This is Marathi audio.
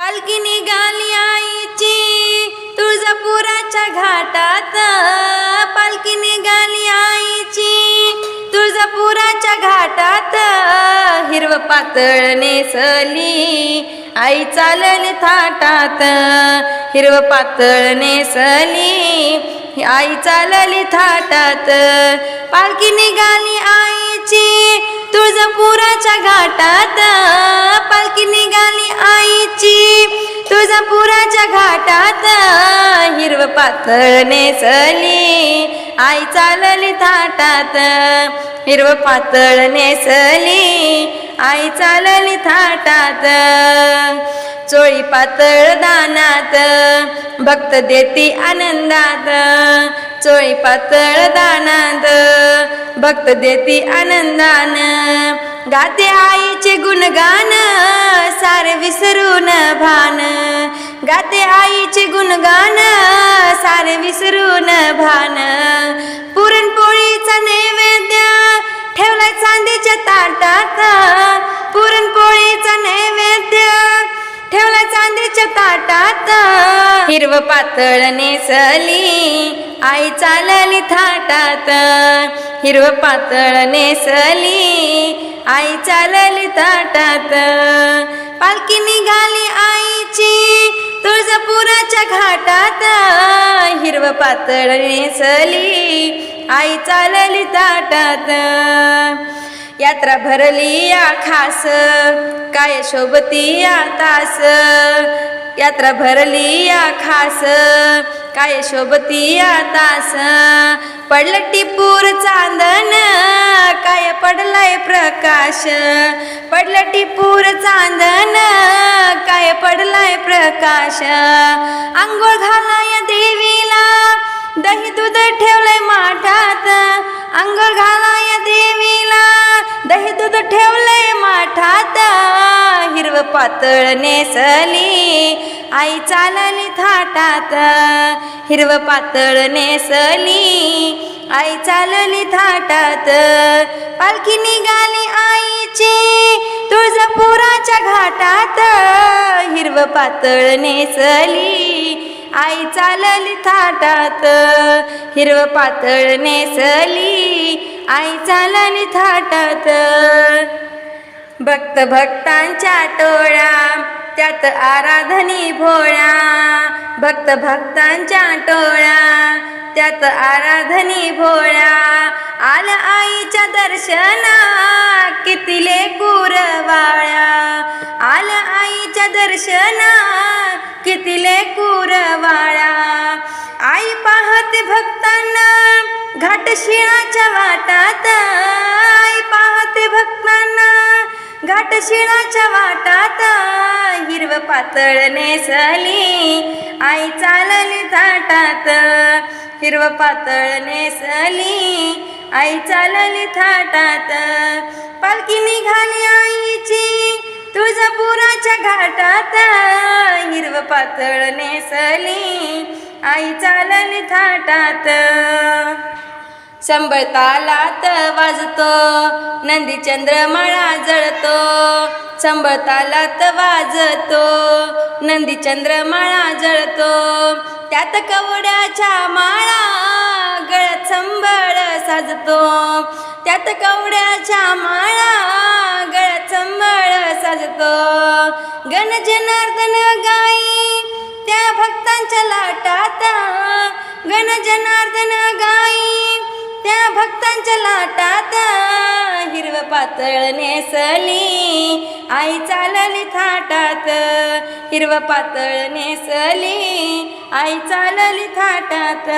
पालखी निघाली आईची तुळजापुराच्या घाटात. पालखी निघाली आईची तुळजापुराच्या घाटात. हिरव पातळ नेसली आई चालली थाटात. हिरव पातळ नेसली आई चालली थाटात. पालखी निघाली आईची तुळजापुराच्या घाटात पालखी निघाली आईची. तुळजापुराच्या घाटात हिरव पातळ नेसली. आई चालली थाटात हिरव पातळ नेसली. आई चालली थाटात चोळी पातळ दानात भक्त देती आनंदात. चोळी पातळ दानात. भक्त देती आनंदान. गाते आईचे गुणगान सारे विसरून भान. गाते आईचे गुणगान सारे विसरून भान. पुरणपोळीचा नैवेद्य ठेवलाय चांदीच्या ताटात. पुरणपोळीचा नैवेद्य ठेवलाय चांदीच्या ताटात. हिरव पातळ नेसली आई चालली थाटात हिरव पातळ नेसली. आई चालली थाटात पालखी निघाली आईची तुळजापुराच्या घाटात. हिरव पातळ नेसली आई चालली ताटात यात्रा भरली या खास काय शोभती या तास. यात्रा भरली या खास काय शोभती या तास पडलं टिपूर चांदन काय पडलाय प्रकाश? पडलं टिपूर चांदन काय पडलाय प्रकाश? आंघोळ घालाय देवीला दही दूध ठेवलंय माठात. आंघोळ घालाय देवीला दही दूध ठेवलंय माठात. हिरव पातळ नेसली आई चालली थाटात. हिरव पातळ नेसली. आई चालली थाटात. पालखी निघाली आईची तुळजापुराच्या घाटात. हिरव पातळ नेसली. आई चालली थाटात. हिरव पातळ नेसली. आई चालली थाटात. भक्त भक्तांच्या टोळ्या त्यात आराधनी भोळ्या भक्त भक्तांच्या टोळ्या. त्यात आराधनी भोळ्या आल आईच्या दर्शना किती लेकूर आल आईच्या दर्शना किती लेकूर आई पाहते भक्तांना घाट शिळाच्या वाटात. आई पाहते भक्तांना घाट शिळाच्या वाटात हिरव पातळ नेसली. आई चालली थाटात हिरव पातळ नेसली. आई चालली थाटात पालखी निघाली आईची तुळजापुराच्या घाटात. हिरव पातळ नेसली आई चालली थाटात. शंभर तालात वाजतो नंदी चंद्रमाळा जळतो शंभर तालात वाजतो नंदी चंद्रमाळा जळतो त्यात कवड्याच्या माळा गळ्यात संबळ साजतो त्यात कवड्याच्या माळा गळ्यात संबळ साजतो. गण जनार्दन गाई त्या भक्तांच्या लाटात गण जनार्दन गाई त्या भक्तांच्या लाटात हिरव पातळ नेसली. आई चालली थाटात हिरव पातळ नेसली. आई चालली थाटात.